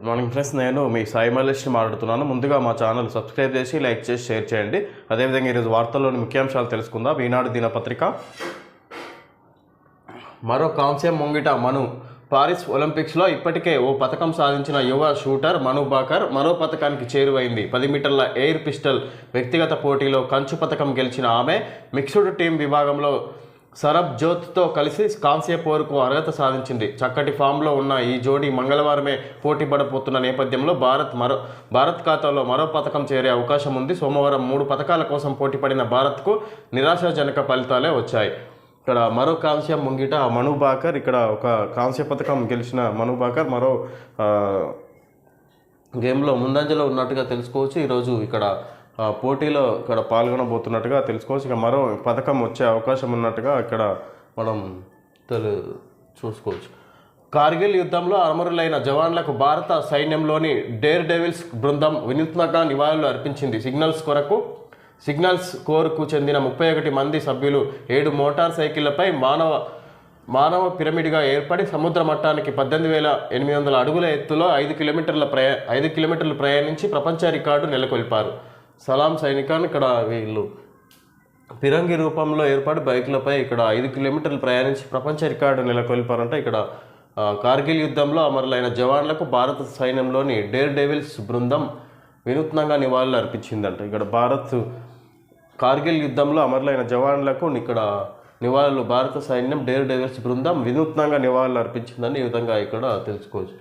Good morning friends నేను మీ సాయి మల్లేష్ని మాట్లాడుతున్నాను. ముందుగా మా ఛానల్ సబ్స్క్రైబ్ చేసి లైక్ చేసి షేర్ చేయండి. అదేవిధంగా ఈరోజు వార్తల్లోని ముఖ్యాంశాలు తెలుసుకుందాం. ఈనాడు దినపత్రిక మరో కాంస్యం ముంగిట మను. పారిస్ ఒలింపిక్స్లో ఇప్పటికే ఓ పథకం సాధించిన యువ షూటర్ మను బాకర్ మరో పథకానికి చేరువైంది. పది మీటర్ల ఎయిర్ పిస్టల్ వ్యక్తిగత పోటీలో కంచు పథకం గెలిచిన ఆమె మిక్స్డ్ టీం విభాగంలో సరబ్ జ్యోత్తో కలిసి కాంస్య పోరుకు అర్హత సాధించింది. చక్కటి ఫామ్లో ఉన్న ఈ జోడీ మంగళవారమే పోటీ పడబోతున్న నేపథ్యంలో భారత్ మరో భారత్ ఖాతాలో మరో పథకం చేరే అవకాశం ఉంది. సోమవారం మూడు పథకాల కోసం పోటీ పడిన భారత్కు నిరాశాజనక ఫలితాలే వచ్చాయి. ఇక్కడ మరో కాంస్యం ముంగిట మను బాకర్ ఇక్కడ ఒక కాంస్య పథకం గెలిచిన మను బాకర్ మరో గేమ్లో ముందంజలో ఉన్నట్టుగా తెలుసుకోవచ్చు. ఈరోజు ఇక్కడ పోటీలో ఇక్కడ పాల్గొనబోతున్నట్టుగా తెలుసుకోవచ్చు. ఇక మరో పథకం వచ్చే అవకాశం ఉన్నట్టుగా ఇక్కడ మనం తెలు చూసుకోవచ్చు. కార్గిల్ యుద్ధంలో అమరులైన జవాన్లకు భారత సైన్యంలోని డేర్ డెవిల్స్ బృందం వినూత్నంగా నివాళులు అర్పించింది. సిగ్నల్స్ కొరకు సిగ్నల్స్ కోర్కు చెందిన ముప్పై ఒకటి మంది సభ్యులు ఏడు మోటార్ సైకిళ్ళపై మానవ మానవ పిరమిడ్గా ఏర్పడి సముద్ర మట్టానికి పద్దెనిమిది వేల ఎనిమిది వందల అడుగుల ఎత్తులో ఐదు కిలోమీటర్ల ప్రయా ఐదు కిలోమీటర్లు ప్రయాణించి ప్రపంచ రికార్డు నెలకొల్పారు. సలాం సైనికాన్ ఇక్కడ వీళ్ళు పిరంగి రూపంలో ఏర్పాటు బైకులపై ఇక్కడ ఐదు కిలోమీటర్లు ప్రయాణించి ప్రపంచ రికార్డు నెలకొల్పారంటే. ఇక్కడ కార్గిల్ యుద్ధంలో అమరులైన జవాన్లకు భారత సైన్యంలోని డేర్ డేవిల్స్ బృందం వినూత్నంగా నివాళులు అర్పించిందంట. ఇక్కడ భారత్ కార్గిల్ యుద్ధంలో అమరులైన జవాన్లకు ఇక్కడ నివాళులు భారత సైన్యం డేర్ డేవిల్స్ బృందం వినూత్నంగా నివాళులు అర్పించిందని ఈ విధంగా ఇక్కడ తెలుసుకోవచ్చు.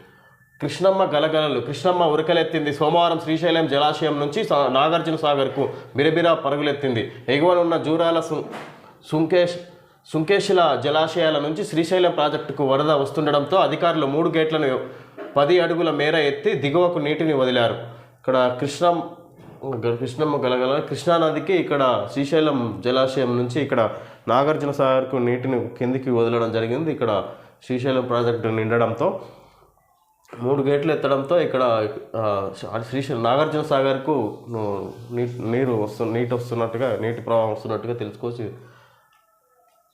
కృష్ణమ్మ గలగలలు. కృష్ణమ్మ ఉరకలెత్తింది. సోమవారం శ్రీశైలం జలాశయం నుంచి నాగార్జున సాగర్కు బిరబిరా పరుగులెత్తింది. ఎగువనున్న జూరాల సుంకేష్ సుంకేశిల జలాశయాల నుంచి శ్రీశైలం ప్రాజెక్టుకు వరద వస్తుండడంతో అధికారులు మూడు గేట్లను పది అడుగుల మేర ఎత్తి దిగువకు నీటిని వదిలారు. ఇక్కడ కృష్ణం కృష్ణమ్మ గలగల కృష్ణానదికి ఇక్కడ శ్రీశైలం జలాశయం నుంచి ఇక్కడ నాగార్జున సాగర్కు నీటిని కిందికి వదలడం జరిగింది. ఇక్కడ శ్రీశైలం ప్రాజెక్టు నిండడంతో మూడు గేట్లు ఎత్తడంతో ఇక్కడ శ్రీశైలం నాగార్జున సాగర్కు నీరు వస్తు నీటి వస్తున్నట్టుగా నీటి ప్రవాహం వస్తున్నట్టుగా తెలుసుకోవచ్చు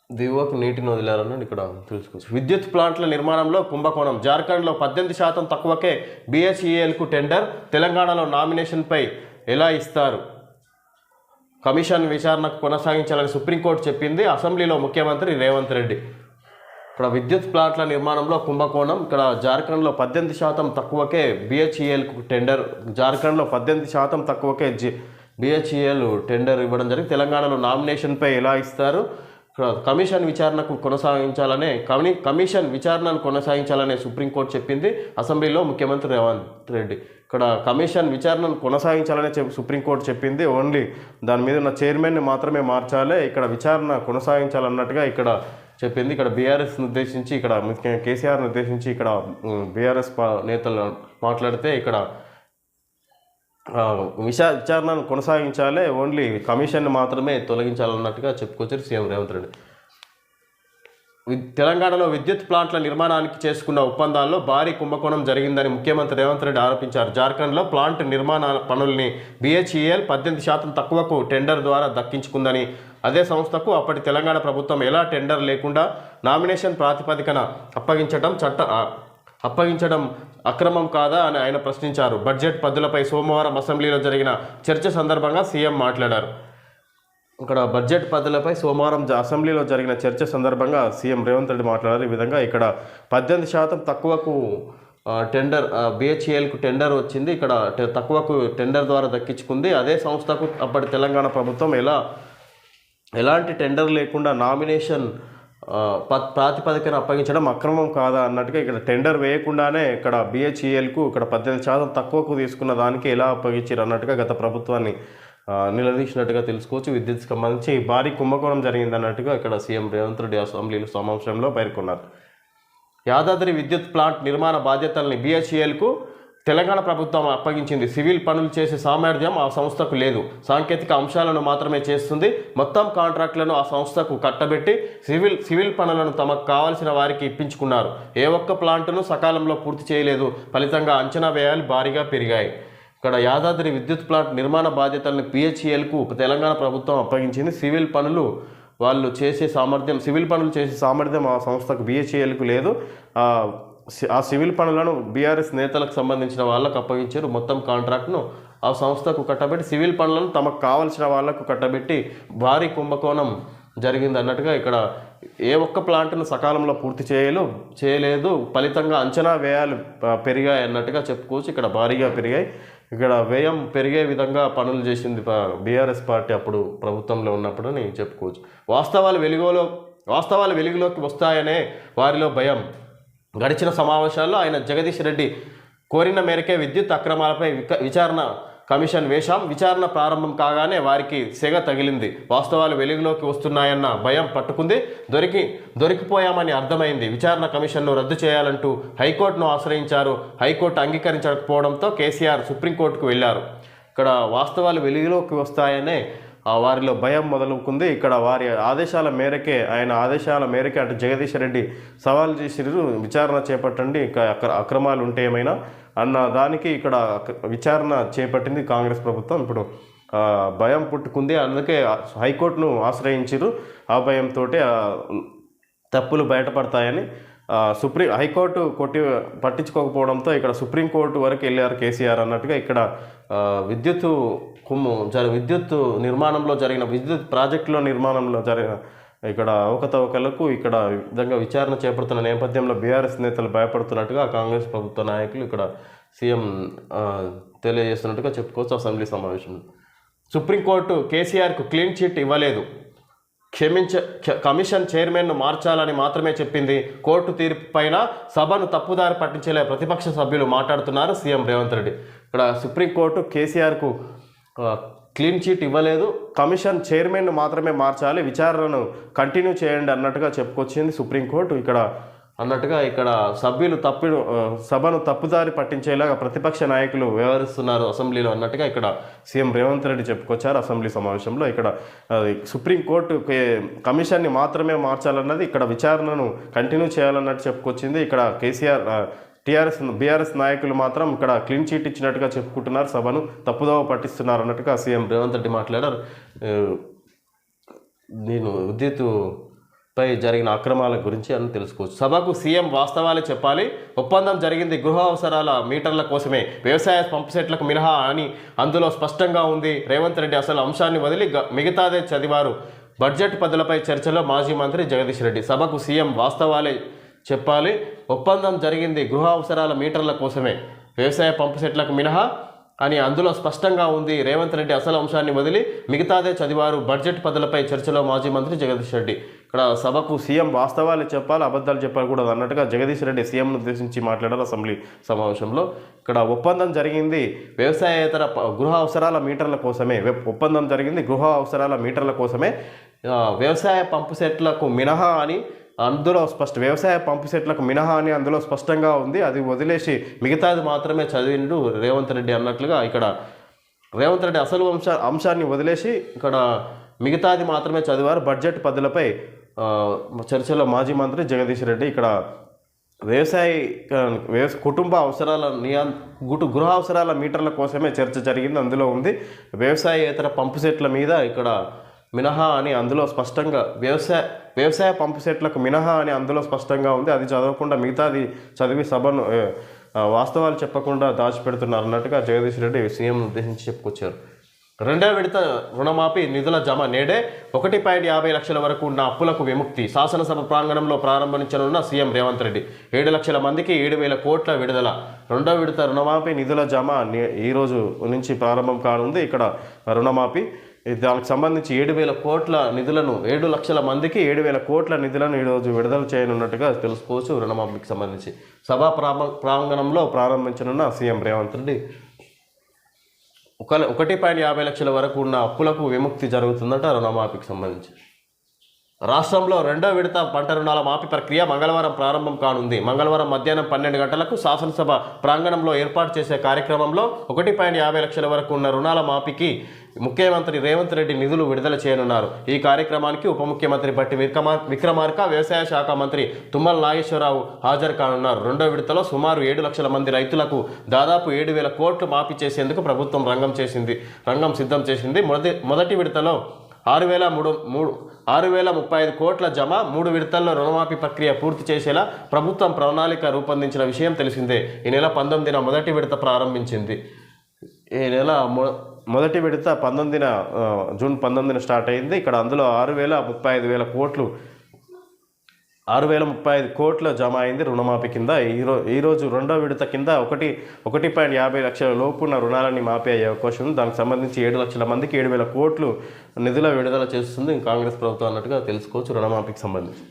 దిగువకు నీటిని వదిలారని ఇక్కడ తెలుసుకోవచ్చు విద్యుత్ ప్లాంట్ల నిర్మాణంలో కుంభకోణం. జార్ఖండ్లో పద్దెనిమిది శాతం తక్కువకే బిహెచ్ఈఎల్కు టెండర్ తెలంగాణలో నామినేషన్పై ఎలా ఇస్తారు? కమిషన్ విచారణకు కొనసాగించాలని సుప్రీంకోర్టు చెప్పింది అసెంబ్లీలో ముఖ్యమంత్రి రేవంత్ రెడ్డి. ఇక్కడ విద్యుత్ ప్లాంట్ల నిర్మాణంలో కుంభకోణం ఇక్కడ జార్ఖండ్లో పద్దెనిమిది శాతం తక్కువకే బిహెచ్ఈఎల్కు టెండర్ జార్ఖండ్లో పద్దెనిమిది శాతం తక్కువకే జి బిహెచ్ఈఎల్ టెండర్ ఇవ్వడం జరిగింది. తెలంగాణలో నామినేషన్పై ఎలా ఇస్తారు? ఇక్కడ కమిషన్ విచారణకు కొనసాగించాలనే కమి కమిషన్ విచారణను కొనసాగించాలనే సుప్రీంకోర్టు చెప్పింది. అసెంబ్లీలో ముఖ్యమంత్రి రేవంత్ రెడ్డి. ఇక్కడ కమిషన్ విచారణను కొనసాగించాలని సుప్రీంకోర్టు చెప్పింది. ఓన్లీ దాని మీద ఉన్న చైర్మన్ని మాత్రమే మార్చాలి. ఇక్కడ విచారణ కొనసాగించాలన్నట్టుగా ఇక్కడ చెప్పింది. ఇక్కడ బీఆర్ఎస్ని ఉద్దేశించి ఇక్కడ ముఖ్యంగా కేసీఆర్ని ఉద్దేశించి ఇక్కడ బీఆర్ఎస్ నేతలు మాట్లాడితే ఇక్కడ ఆ, విచారణను కొనసాగించాలి ఓన్లీ కమిషన్ మాత్రమే తొలగించాలన్నట్టుగా చెప్పుకొచ్చారు సీఎం రేవంత్ రెడ్డి. తెలంగాణలో విద్యుత్ ప్లాంట్ల నిర్మాణానికి చేసుకున్న ఒప్పందాల్లో భారీ కుంభకోణం జరిగిందని ముఖ్యమంత్రి రేవంత్ రెడ్డి ఆరోపించారు. జార్ఖండ్లో ప్లాంట్ నిర్మాణ పనుల్ని బీహెచ్ఈఎల్ పద్దెనిమిది శాతం తక్కువకు టెండర్ ద్వారా దక్కించుకుందని అదే సంస్థకు అప్పటి తెలంగాణ ప్రభుత్వం ఎలా టెండర్ లేకుండా నామినేషన్ ప్రాతిపదికన అప్పగించడం చట్ట అప్పగించడం అక్రమం కాదా అని ఆయన ప్రశ్నించారు. బడ్జెట్ పద్దులపై సోమవారం అసెంబ్లీలో జరిగిన చర్చ సందర్భంగా సీఎం మాట్లాడారు. ఇక్కడ బడ్జెట్ పద్ధతులపై సోమవారం అసెంబ్లీలో జరిగిన చర్చ సందర్భంగా సీఎం రేవంత్ రెడ్డి మాట్లాడారు. ఈ విధంగా ఇక్కడ పద్దెనిమిది శాతం తక్కువకు టెండర్ బిహెచ్ఏఎల్కు టెండర్ వచ్చింది. ఇక్కడ తక్కువకు టెండర్ ద్వారా దక్కించుకుంది. అదే సంస్థకు అప్పటి తెలంగాణ ప్రభుత్వం ఎలా ఎలాంటి టెండర్ లేకుండా నామినేషన్ ప- ప్రాతిపదికన అప్పగించడం అక్రమం కాదా అన్నట్టుగా ఇక్కడ టెండర్ వేయకుండానే ఇక్కడ బిహెచ్ఈఎల్కు ఇక్కడ పద్దెనిమిది శాతం తక్కువకు తీసుకున్న దానికి ఎలా అప్పగించారు అన్నట్టుగా గత ప్రభుత్వాన్ని నిలదీసినట్టుగా తెలుసుకోవచ్చు. విద్యుత్ సంబంధించి భారీ కుంభకోణం జరిగింది అన్నట్టుగా ఇక్కడ సీఎం రేవంత్ రెడ్డి అసెంబ్లీలో సమావేశంలో పేర్కొన్నారు. యాదాద్రి విద్యుత్ ప్లాంట్ నిర్మాణ బాధ్యతల్ని బిహెచ్ఈఎల్కు తెలంగాణ ప్రభుత్వం అప్పగించింది. సివిల్ పనులు చేసే సామర్థ్యం ఆ సంస్థకు లేదు. సాంకేతిక అంశాలను మాత్రమే చేస్తుంది. మొత్తం కాంట్రాక్టులను ఆ సంస్థకు కట్టబెట్టి సివిల్ సివిల్ పనులను తమకు కావాల్సిన వారికి ఇప్పించుకున్నారు. ఏ ఒక్క ప్లాంటును సకాలంలో పూర్తి చేయలేదు. ఫలితంగా అంచనా వ్యయాలు భారీగా పెరిగాయి. ఇక్కడ యాదాద్రి విద్యుత్ ప్లాంట్ నిర్మాణ బాధ్యతలను పిహెచ్ఈఎల్కు తెలంగాణ ప్రభుత్వం అప్పగించింది. సివిల్ పనులు వాళ్ళు చేసే సామర్థ్యం సివిల్ పనులు చేసే సామర్థ్యం ఆ సంస్థకు బిహెచ్ఈఎల్కు లేదు. ఆ, సి- ఆ సివిల్ పనులను బీఆర్ఎస్ నేతలకు సంబంధించిన వాళ్ళకు అప్పగించారు. మొత్తం కాంట్రాక్ట్ను ఆ సంస్థకు కట్టబెట్టి సివిల్ పనులను తమకు కావలసిన వాళ్ళకు కట్టబెట్టి భారీ కుంభకోణం జరిగింది అన్నట్టుగా ఇక్కడ ఏ ఒక్క ప్లాంట్ను సకాలంలో పూర్తి చేయలు చేయలేదు. ఫలితంగా అంచనా వ్యయాలు పెరిగాయి అన్నట్టుగా చెప్పుకోవచ్చు. ఇక్కడ భారీగా పెరిగాయి. ఇక్కడ వ్యయం పెరిగే విధంగా పనులు చేసింది బీఆర్ఎస్ పార్టీ అప్పుడు ప్రభుత్వంలో ఉన్నప్పుడు అని చెప్పుకోవచ్చు. వాస్తవాలు వెలుగులో వాస్తవాలు వెలుగులోకి వస్తాయనే వారిలో భయం. గడిచిన సమావేశాల్లో ఆయన జగదీష్ రెడ్డి కోరిన మేరకే విద్యుత్ అక్రమాలపై విక- విచారణ కమిషన్ వేశాం. విచారణ ప్రారంభం కాగానే వారికి సెగ తగిలింది. వాస్తవాలు వెలుగులోకి వస్తున్నాయన్న భయం పట్టుకుంది. దొరికి దొరికిపోయామని అర్థమైంది. విచారణ కమిషన్ను రద్దు చేయాలంటూ హైకోర్టును ఆశ్రయించారు. హైకోర్టు అంగీకరించకపోవడంతో కేసీఆర్ సుప్రీంకోర్టుకు వెళ్ళారు. ఇక్కడ వాస్తవాలు వెలుగులోకి వస్తాయనే వారిలో భయం మొదలుకుంది. ఇక్కడ వారి ఆదేశాల మేరకే ఆయన ఆదేశాల మేరకే అటు జగదీష్ రెడ్డి సవాల్ చేసిరు విచారణ చేపట్టండి. ఇక అక్ర అక్రమాలు ఉంటే ఏమైనా అన్న దానికి ఇక్కడ విచారణ చేపట్టింది కాంగ్రెస్ ప్రభుత్వం. ఇప్పుడు భయం పుట్టుకుంది. అందుకే హైకోర్టును ఆశ్రయించారు ఆ భయంతో తప్పులు బయటపడతాయని సుప్రీం హైకోర్టు కొట్టి పట్టించుకోకపోవడంతో ఇక్కడ సుప్రీంకోర్టు వరకు వెళ్ళారు కేసీఆర్ అన్నట్టుగా ఇక్కడ విద్యుత్ కుమ్ము జరి విద్యుత్ నిర్మాణంలో జరిగిన విద్యుత్ ప్రాజెక్టులో నిర్మాణంలో జరిగిన ఇక్కడ అవకతవకలకు ఇక్కడ విధంగా విచారణ చేపడుతున్న నేపథ్యంలో బీఆర్ఎస్ నేతలు భయపడుతున్నట్టుగా కాంగ్రెస్ ప్రభుత్వ నాయకులు ఇక్కడ సీఎం తెలియజేస్తున్నట్టుగా చెప్పుకోవచ్చు. అసెంబ్లీ సమావేశంలో సుప్రీంకోర్టు కేసీఆర్కు క్లీన్ చిట్ ఇవ్వలేదు. క్షమించ క్ష- కమిషన్ చైర్మన్ను మార్చాలని మాత్రమే చెప్పింది. కోర్టు తీర్పు పైన సభను తప్పుదారి పట్టించేలా ప్రతిపక్ష సభ్యులు మాట్లాడుతున్నారు సీఎం రేవంత్ రెడ్డి. ఇక్కడ సుప్రీంకోర్టు కేసీఆర్కు క్లీన్ చీట్ ఇవ్వలేదు. కమిషన్ చైర్మన్ను మాత్రమే మార్చాలి. విచారణను కంటిన్యూ చేయండి అన్నట్టుగా చెప్పుకొచ్చింది సుప్రీంకోర్టు. ఇక్కడ అన్నట్టుగా ఇక్కడ సభ్యులు తప్పిడు సభను తప్పుదారి పట్టించేలాగా ప్రతిపక్ష నాయకులు వ్యవహరిస్తున్నారు అసెంబ్లీలో అన్నట్టుగా ఇక్కడ సీఎం రేవంత్ రెడ్డి చెప్పుకొచ్చారు అసెంబ్లీ సమావేశంలో. ఇక్కడ సుప్రీంకోర్టు కే- కమిషన్ని మాత్రమే మార్చాలన్నది ఇక్కడ విచారణను కంటిన్యూ చేయాలన్నట్టు చెప్పుకొచ్చింది. ఇక్కడ కేసీఆర్ టీఆర్ఎస్ బీఆర్ఎస్ నాయకులు మాత్రం ఇక్కడ క్లీన్ చీట్ ఇచ్చినట్టుగా చెప్పుకుంటున్నారు సభను తప్పుదోవ పట్టిస్తున్నారు అన్నట్టుగా సీఎం రేవంత్ రెడ్డి మాట్లాడారు. నేను విద్యుత్ పై జరిగిన అక్రమాల గురించి అని తెలుసుకోవచ్చు. సభకు సీఎం వాస్తవాలే చెప్పాలి. ఒప్పందం జరిగింది గృహ అవసరాల మీటర్ల కోసమే. వ్యవసాయ పంప్ సెట్లకు మినహా అని అందులో స్పష్టంగా ఉంది. రేవంత్ రెడ్డి అసలు అంశాన్ని వదిలి మిగతాదే చదివారు. బడ్జెట్ పదులపై చర్చలో మాజీ మంత్రి జగదీష్ రెడ్డి. సభకు సీఎం వాస్తవాలే చెప్పాలి. ఒప్పందం జరిగింది గృహ అవసరాల మీటర్ల కోసమే. వ్యవసాయ పంపు సెట్లకు మినహా అని అందులో స్పష్టంగా ఉంది. రేవంత్ రెడ్డి అసలు అంశాన్ని వదిలి మిగతాదే చదివారు. బడ్జెట్ పదులపై చర్చలో మాజీ మంత్రి జగదీష్ రెడ్డి. ఇక్కడ సభకు సీఎం వాస్తవాలు చెప్పాలి అబద్ధాలు చెప్పకూడదు అన్నట్టుగా జగదీష్ రెడ్డి సీఎంను ఉద్దేశించి మాట్లాడారు అసెంబ్లీ సమావేశంలో. ఇక్కడ ఒప్పందం జరిగింది వ్యవసాయేతర ప- గృహ అవసరాల మీటర్ల కోసమే. ఒప్పందం జరిగింది గృహ అవసరాల మీటర్ల కోసమే. వ్యవసాయ పంపు సెట్లకు మినహా అని అందులో స్పష్ట వ్యవసాయ పంపు సెట్లకు మినహా అని అందులో స్పష్టంగా ఉంది. అది వదిలేసి మిగతాది మాత్రమే చదివిండు రేవంత్ రెడ్డి అన్నట్లుగా ఇక్కడ రేవంత్ రెడ్డి అసలు అంశ అంశాన్ని వదిలేసి ఇక్కడ మిగతాది మాత్రమే చదివారు. బడ్జెట్ పద్ధతులపై చర్చలో మాజీ మంత్రి జగదీష్ రెడ్డి ఇక్కడ వ్యవసాయ వ్యవసాయ కుటుంబ అవసరాల నియా గుటు గృహ అవసరాల మీటర్ల కోసమే చర్చ జరిగింది. అందులో ఉంది వ్యవసాయేతర పంపు సెట్ల మీద ఇక్కడ మినహా అని అందులో స్పష్టంగా వ్యవసాయ వ్యవసాయ పంపు సెట్లకు మినహా అని అందులో స్పష్టంగా ఉంది. అది చదవకుండా మిగతాది చదివి సభను వాస్తవాలు చెప్పకుండా దాచిపెడుతున్నారు అన్నట్టుగా జగదీష్ రెడ్డి సీఎం ఉద్దేశించి చెప్పుకొచ్చారు. రెండో విడత రుణమాఫీ నిధుల జమ నేడే ఒకటి పాయింట్ యాభై లక్షల వరకు ఉన్న అప్పులకు విముక్తి. శాసనసభ ప్రాంగణంలో ప్రారంభించనున్న సీఎం రేవంత్ రెడ్డి ఏడు లక్షల మందికి ఏడు వేల కోట్ల విడుదల. రెండో విడత రుణమాఫీ నిధుల జమ ఈరోజు ఈ రోజు నుంచి ప్రారంభం కానుంది. ఇక్కడ రుణమాఫీ దానికి సంబంధించి ఏడు వేల కోట్ల నిధులను ఏడు లక్షల మందికి ఏడు వేల కోట్ల నిధులను ఈరోజు విడుదల చేయనున్నట్టుగా తెలుసుకోవచ్చు. రుణమాఫీకి సంబంధించి సభా ప్రామ ప్రాంగణంలో ప్రారంభించనున్న సీఎం రేవంత్ రెడ్డి ఒక ఒకటి పాయింట్ యాభై లక్షల వరకు ఉన్న అప్పులకు విముక్తి జరుగుతుందట రుణమాఫీకి సంబంధించి. రాష్ట్రంలో రెండో విడత పంట రుణాల మాఫీ ప్రక్రియ మంగళవారం ప్రారంభం కానుంది. మంగళవారం మధ్యాహ్నం పన్నెండు గంటలకు శాసనసభ ప్రాంగణంలో ఏర్పాటు చేసే కార్యక్రమంలో ఒకటి పాయింట్ యాభై లక్షల వరకు ఉన్న రుణాల మాఫీకి ముఖ్యమంత్రి రేవంత్ రెడ్డి నిధులు విడుదల చేయనున్నారు. ఈ కార్యక్రమానికి ఉప ముఖ్యమంత్రి బట్టి విక్రమా విక్రమార్క వ్యవసాయ శాఖ మంత్రి తుమ్మల నాగేశ్వరరావు హాజరు కానున్నారు. రెండో విడతలో సుమారు ఏడు లక్షల మంది రైతులకు దాదాపు ఏడు వేల కోట్లు మాఫీ చేసేందుకు ప్రభుత్వం రంగం చేసింది. రంగం సిద్ధం చేసింది. మొదటి మొదటి విడతలో ఆరు వేల మూడు మూడు ఆరు వేల ముప్పై ఐదు కోట్ల జమ మూడు విడతల్లో రుణమాఫీ ప్రక్రియ పూర్తి చేసేలా ప్రభుత్వం ప్రణాళిక రూపొందించిన విషయం తెలిసిందే. ఈ నెల పంతొమ్మిదిన మొదటి విడత ప్రారంభించింది. ఈ నెల మొదటి విడత పంతొమ్మిదిన జూన్ పంతొమ్మిదిన స్టార్ట్ అయింది. ఇక్కడ అందులో ఆరు వేల ముప్పై ఐదు వేల కోట్లు ఆరు వేల ముప్పై ఐదు కోట్ల జమ అయింది రుణమాఫీ కింద. ఈరో ఈరోజు రెండో విడత కింద ఒకటి ఒకటి పాయింట్ యాభై లక్షల లోపున్న రుణాలని మాపే అయ్యే అవకాశం ఉంది. దానికి సంబంధించి ఏడు లక్షల మందికి ఏడు వేల కోట్లు నిధుల విడుదల చేస్తుంది. కాంగ్రెస్ ప్రభుత్వం అన్నట్టుగా తెలుసుకోవచ్చు రుణమాఫీకి సంబంధించి.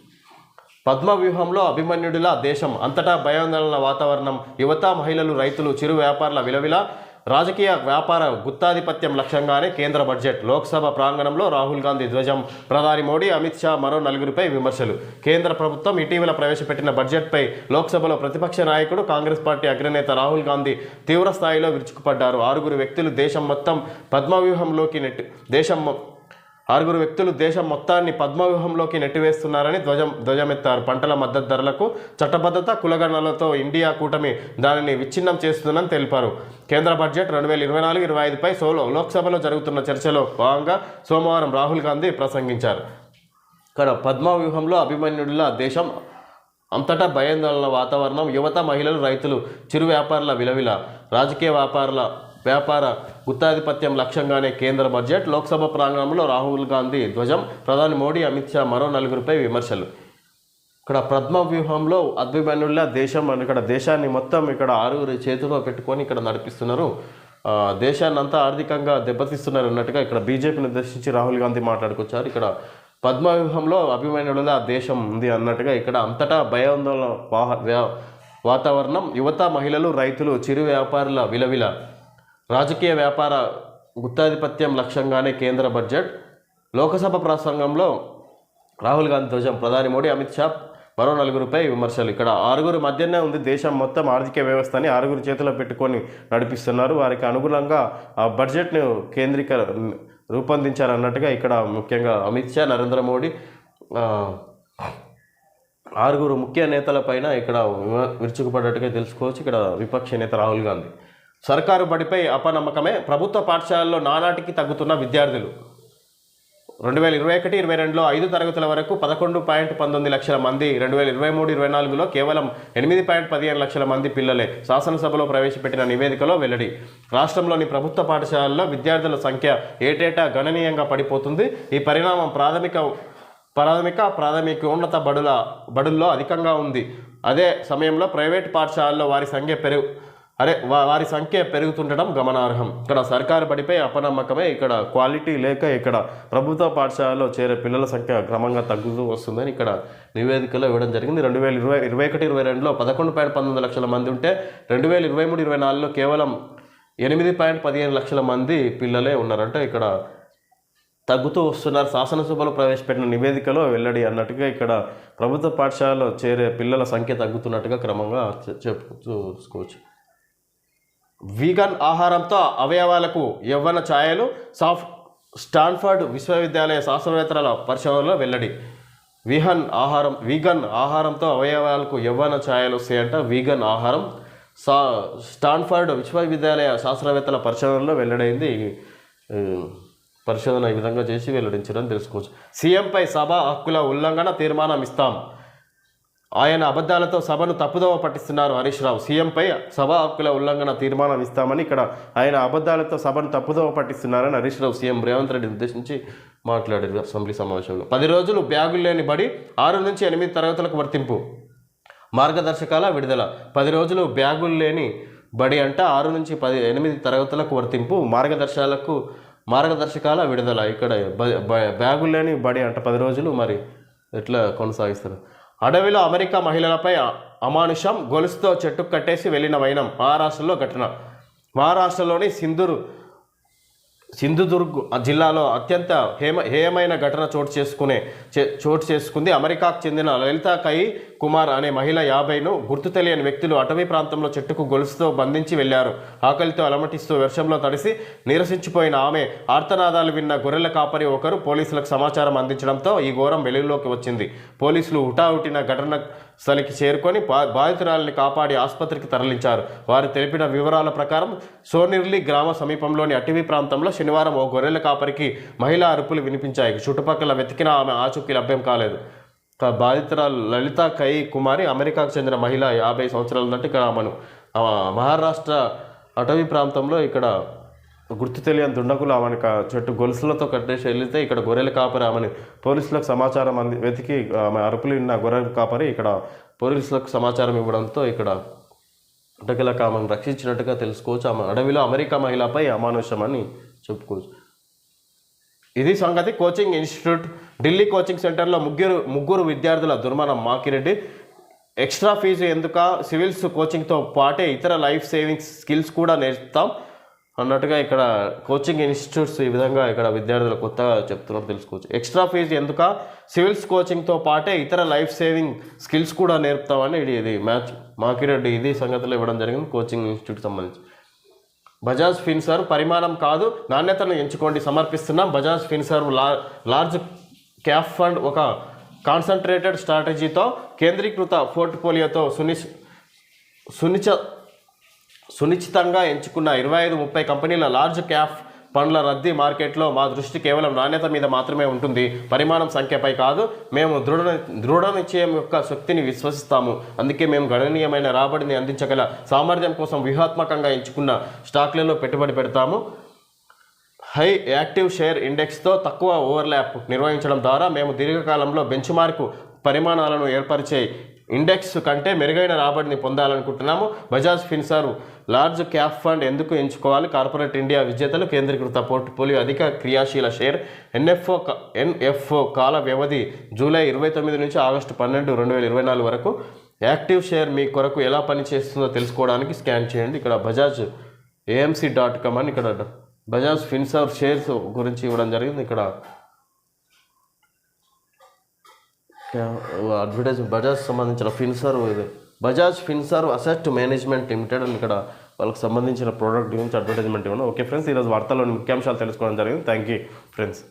పద్మ వ్యూహంలో అభిమన్యుడిలా దేశం. అంతటా భయాందోళన వాతావరణం. యువత మహిళలు రైతులు చిరు వ్యాపారుల విలవిల రాజకీయ వ్యాపార గుత్తాధిపత్యం లక్ష్యంగానే కేంద్ర బడ్జెట్. లోక్సభ ప్రాంగణంలో రాహుల్ గాంధీ ధ్వజం. ప్రధాని మోడీ అమిత్ షా మరో నలుగురిపై విమర్శలు. కేంద్ర ప్రభుత్వం ఇటీవల ప్రవేశపెట్టిన బడ్జెట్పై లోక్సభలో ప్రతిపక్ష నాయకుడు కాంగ్రెస్ పార్టీ అగ్రనేత రాహుల్ గాంధీ తీవ్ర స్థాయిలో విరుచుకుపడ్డారు. ఆరుగురు వ్యక్తులు దేశం మొత్తం పద్మవ్యూహంలోకి నెట్టి దేశం ఆరుగురు వ్యక్తులు దేశం మొత్తాన్ని పద్మవ్యూహంలోకి నెట్టివేస్తున్నారని ధ్వజం ధ్వజమెత్తారు. పంటల మద్దతు ధరలకు చట్టబద్ధత కులగణనలతో ఇండియా కూటమి దానిని విచ్ఛిన్నం చేస్తుందని తెలిపారు. కేంద్ర బడ్జెట్ రెండు వేల ఇరవై నాలుగు ఇరవై ఐదుపై సోలో లోక్సభలో జరుగుతున్న చర్చలో భాగంగా సోమవారం రాహుల్ గాంధీ ప్రసంగించారు. ఇక్కడ పద్మవ్యూహంలో అభిమన్యుడిలా దేశం అంతటా భయాందోళన వాతావరణం యువత మహిళలు రైతులు చిరు వ్యాపారుల విలవిల రాజకీయ వ్యాపారుల వ్యాపార గుత్తాధిపత్యం లక్ష్యంగానే కేంద్ర బడ్జెట్ లోక్సభ ప్రాంగణంలో రాహుల్ గాంధీ ధ్వజం ప్రధాని మోడీ అమిత్ షా మరో నలుగురిపై విమర్శలు. ఇక్కడ పద్మ వ్యూహంలో అభిమన్యుల దేశం ఇక్కడ దేశాన్ని మొత్తం ఇక్కడ ఆరుగురి చేతిలో పెట్టుకొని ఇక్కడ నడిపిస్తున్నారు. దేశాన్ని అంతా ఆర్థికంగా దెబ్బతీస్తున్నారు అన్నట్టుగా ఇక్కడ బీజేపీని ఉద్దేశించి రాహుల్ గాంధీ మాట్లాడుకొచ్చారు. ఇక్కడ పద్మ వ్యూహంలో అభిమన్యుల దేశం ఉంది అన్నట్టుగా ఇక్కడ అంతటా భయాందోళన వాహ వాతావరణం యువత మహిళలు రైతులు చిరు వ్యాపారుల విలవిల రాజకీయ వ్యాపార గుత్తాధిపత్యం లక్ష్యంగానే కేంద్ర బడ్జెట్. లోకసభ ప్రసంగంలో రాహుల్ గాంధీ ధ్వజం. ప్రధాని మోడీ అమిత్ షా మరో నలుగురిపై విమర్శలు. ఇక్కడ ఆరుగురు మధ్యనే ఉంది. దేశం మొత్తం ఆర్థిక వ్యవస్థని ఆరుగురు చేతిలో పెట్టుకొని నడిపిస్తున్నారు. వారికి అనుగుణంగా ఆ బడ్జెట్ను కేంద్రీక రూపొందించారన్నట్టుగా ఇక్కడ ముఖ్యంగా అమిత్ షా నరేంద్ర మోడీ ఆరుగురు ముఖ్య నేతలపైన ఇక్కడ విమ- విరుచుకుపడ్డట్టుగా తెలుసుకోవచ్చు. ఇక్కడ విపక్ష నేత రాహుల్ గాంధీ. సర్కారు బడిపై అపనమ్మకమే. ప్రభుత్వ పాఠశాలల్లో నానాటికి తగ్గుతున్న విద్యార్థులు. రెండు వేల ఇరవై ఒకటి ఇరవై రెండులో ఐదు తరగతుల వరకు పదకొండు పాయింట్ పంతొమ్మిది లక్షల మంది రెండు వేల ఇరవై మూడు ఇరవై నాలుగులో కేవలం ఎనిమిది పాయింట్ పదిహేను లక్షల మంది పిల్లలే శాసనసభలో ప్రవేశపెట్టిన నివేదికలో వెల్లడి. రాష్ట్రంలోని ప్రభుత్వ పాఠశాలల్లో విద్యార్థుల సంఖ్య ఏటేటా గణనీయంగా పడిపోతుంది. ఈ పరిణామం ప్రాథమిక ప్రాథమిక ప్రాథమికోన్నత బడుల బడుల్లో అధికంగా ఉంది. అదే సమయంలో ప్రైవేట్ పాఠశాలల్లో వారి సంఖ్య పెరుగు అరే వారి సంఖ్య పెరుగుతుండడం గమనార్హం. ఇక్కడ సర్కారు బడిపై అపనమ్మకమే ఇక్కడ క్వాలిటీ లేక ఇక్కడ ప్రభుత్వ పాఠశాలలో చేరే పిల్లల సంఖ్య క్రమంగా తగ్గుతూ వస్తుందని ఇక్కడ నివేదికలో ఇవ్వడం జరిగింది. రెండు వేల ఇరవై ఇరవై ఒకటి ఇరవై రెండులో పదకొండు పాయింట్ పంతొమ్మిది లక్షల మంది ఉంటే రెండు వేల ఇరవై మూడు ఇరవై నాలుగులో కేవలం ఎనిమిది పాయింట్ పదిహేను లక్షల మంది పిల్లలే ఉన్నారంటే ఇక్కడ తగ్గుతూ వస్తున్నారు. శాసనసభలో ప్రవేశపెట్టిన నివేదికలో వెల్లడి అన్నట్టుగా ఇక్కడ ప్రభుత్వ పాఠశాలలో చేరే పిల్లల సంఖ్య తగ్గుతున్నట్టుగా క్రమంగా చె- చెప్పు చూసుకోవచ్చు వీగన్ ఆహారంతో అవయవాలకు యవ్వన ఛాయలు సాఫ్ట్ స్టాన్ఫర్డ్ విశ్వవిద్యాలయ శాస్త్రవేత్తల పరిశోధనలో వెల్లడి. విహన్ ఆహారం వీగన్ ఆహారంతో అవయవాలకు యవ్వన ఛాయలు వస్తాయంట. వీగన్ ఆహారం సా స్టాన్ఫర్డ్ విశ్వవిద్యాలయ శాస్త్రవేత్తల పరిశోధనలో వెల్లడైంది. పరిశోధన ఈ విధంగా చేసి వెల్లడించడం తెలుసుకోవచ్చు. సీఎంపై సభ హక్కుల ఉల్లంఘన తీర్మానం ఇస్తాం. ఆయన అబద్ధాలతో సభను తప్పుదోవ పట్టిస్తున్నారు హరీష్ రావు. సీఎంపై సభ హక్కుల ఉల్లంఘన తీర్మానం ఇస్తామని ఇక్కడ ఆయన అబద్ధాలతో సభను తప్పుదోవ పట్టిస్తున్నారని హరీష్ రావు సీఎం రేవంత్ రెడ్డి ఉద్దేశించి మాట్లాడారు అసెంబ్లీ సమావేశంలో. పది రోజులు బ్యాగులు లేని బడి ఆరు నుంచి ఎనిమిది తరగతులకు వర్తింపు. మార్గదర్శకాల విడుదల. పది రోజులు బ్యాగులు లేని బడి అంట ఆరు నుంచి పది ఎనిమిది తరగతులకు వర్తింపు. మార్గదర్శకాలకు మార్గదర్శకాల విడుదల. ఇక్కడ బ- బ్యాగులు లేని బడి అంట పది రోజులు మరి ఎట్లా కొనసాగిస్తారు? అడవిలో అమెరికా మహిళలపై అమానుషం గొలుసుతో చెట్టు కట్టేసి వెళ్ళిన వైనం మహారాష్ట్రలో ఘటన. మహారాష్ట్రలోని సింధూరు సింధుదుర్గ్ జిల్లాలో అత్యంత హేమ హేయమైన ఘటన చోటు చేసుకునే చోటు చేసుకుంది అమెరికాకు చెందిన లలిత కై కుమార్ అనే మహిళ యాభైను గుర్తు తెలియని వ్యక్తులు అటవీ ప్రాంతంలో చెట్టుకు గొలుసుతో బంధించి వెళ్ళారు ఆకలితో అలమటిస్తూ వర్షంలో తడిసి నీరసించిపోయిన ఆమె ఆర్తనాదాలు విన్న గొర్రెల కాపరి ఒకరు పోలీసులకు సమాచారం అందించడంతో ఈ ఘోరం వెలుగులోకి వచ్చింది. పోలీసులు హుటాహుటిన ఘటన స్థలికి చేరుకొని బా- బాధితురాలిని కాపాడి ఆసుపత్రికి తరలించారు. వారు తెలిపిన వివరాల ప్రకారం సోనిర్లి గ్రామ సమీపంలోని అటవీ ప్రాంతంలో శనివారం ఓ గొర్రెల కాపరికి మహిళా అరుపులు వినిపించాయి. చుట్టుపక్కల వెతికిన ఆమె ఆచూకీ లభ్యం కాలేదు. బాధితురాలు లలిత కై కుమారి అమెరికాకు చెందిన మహిళ యాభై సంవత్సరాల నుండి ఇక్కడ ఆమెను మహారాష్ట్ర అటవీ ప్రాంతంలో ఇక్కడ గుర్తు తెలియని దుండగులు ఆమెను చెట్టు గొలుసులతో కట్టేసి వెళ్తే ఇక్కడ గొర్రెల కాపరి ఆమెను పోలీసులకు సమాచారం అంది వెతికి ఆమె అరుపులు ఉన్న గొర్రెల కాపరి ఇక్కడ పోలీసులకు సమాచారం ఇవ్వడంతో ఇక్కడ అటకలకు ఆమెను రక్షించినట్టుగా తెలుసుకోవచ్చు. ఆమె అడవిలో అమెరికా మహిళపై అమానుష్యమని చెప్పుకోవచ్చు. ఇది సంగతి కోచింగ్ ఇన్స్టిట్యూట్ ఢిల్లీ కోచింగ్ సెంటర్లో ముగ్గురు ముగ్గురు విద్యార్థుల దుర్మరణం. మాకిరెడ్డి ఎక్స్ట్రా ఫీజు ఎందుక? సివిల్స్ కోచింగ్తో పాటే ఇతర లైఫ్ సేవింగ్స్ స్కిల్స్ కూడా నేర్పుతాం అన్నట్టుగా ఇక్కడ కోచింగ్ ఇన్స్టిట్యూట్స్ ఈ విధంగా ఇక్కడ విద్యార్థులు కొత్తగా చెప్తున్నారు తెలుసుకోవచ్చు. ఎక్స్ట్రా ఫీజు ఎందుక? సివిల్స్ కోచింగ్తో పాటే ఇతర లైఫ్ సేవింగ్ స్కిల్స్ కూడా నేర్పుతామని ఇది ఇది మ్యాచ్. మాకిరెడ్డి ఇది సంగతిలో ఇవ్వడం జరిగింది కోచింగ్ ఇన్స్టిట్యూట్ సంబంధించి. బజాజ్ ఫిన్సర్ పరిమాణం కాదు నాణ్యతను ఎంచుకోండి సమర్పిస్తున్నాం. బజాజ్ ఫిన్సర్ లా లార్జ్ క్యాప్ ఫండ్ ఒక కాన్సన్ట్రేటెడ్ స్ట్రాటజీతో కేంద్రీకృత పోర్ట్ఫోలియోతో సుని సునిచ సునిశ్చితంగా ఎంచుకున్న ఇరవై ఐదు ముప్పై కంపెనీల లార్జ్ క్యాప్ పండ్ల రద్దీ మార్కెట్లో మా దృష్టి కేవలం నాణ్యత మీద మాత్రమే ఉంటుంది. పరిమాణం సంఖ్యపై కాదు మేము దృఢ దృఢ నిశ్చయం యొక్క శక్తిని విశ్వసిస్తాము. అందుకే మేము గణనీయమైన రాబడిని అందించగల సామర్థ్యం కోసం వ్యూహాత్మకంగా ఎంచుకున్న స్టాక్లలో పెట్టుబడి పెడతాము. హై యాక్టివ్ షేర్ ఇండెక్స్తో తక్కువ ఓవర్లాప్ నిర్వహించడం ద్వారా మేము దీర్ఘకాలంలో బెంచ్ మార్కు పరిమాణాలను ఏర్పరిచే ఇండెక్స్ కంటే మెరుగైన రాబడిని పొందాలనుకుంటున్నాము. Bajaj Finserv large cap fund ఎందుకు ఎంచుకోవాలి? కార్పొరేట్ ఇండియా విజేతలు కేంద్రీకృత పోర్ట్ఫోలియో అధిక క్రియాశీల షేర్ ఎన్ఎఫ్ఓ ఎన్ఎఫ్ఓ కాల వ్యవధి జూలై ఇరవై తొమ్మిది నుంచి ఆగస్టు పన్నెండు రెండు వేల ఇరవై నాలుగు వరకు యాక్టివ్ షేర్ మీ కొరకు ఎలా పనిచేస్తుందో తెలుసుకోవడానికి స్కాన్ చేయండి. ఇక్కడ బజాజ్ ఏఎంసీ డాట్ కామ్ అని ఇక్కడ బజాజ్ ఫిన్సర్వ్ షేర్స్ గురించి ఇవ్వడం జరిగింది. ఇక్కడ అడ్వర్టైజ్ బజాజ్ సంబంధించిన ఫిన్సర్వ్ ఇది. Bajaj Finserv asset management limited అని ఇక్కడ వాళ్ళకి సంబంధించిన ప్రోడక్ట్ గురించి అడ్వర్టైజ్మెంట్ ఇవ్వడం. ఓకే ఫ్రెండ్స్ ఈరోజు వార్తల్లోని ముఖ్యాంశాలు తెలుసుకోవడం జరిగింది. Thank you friends.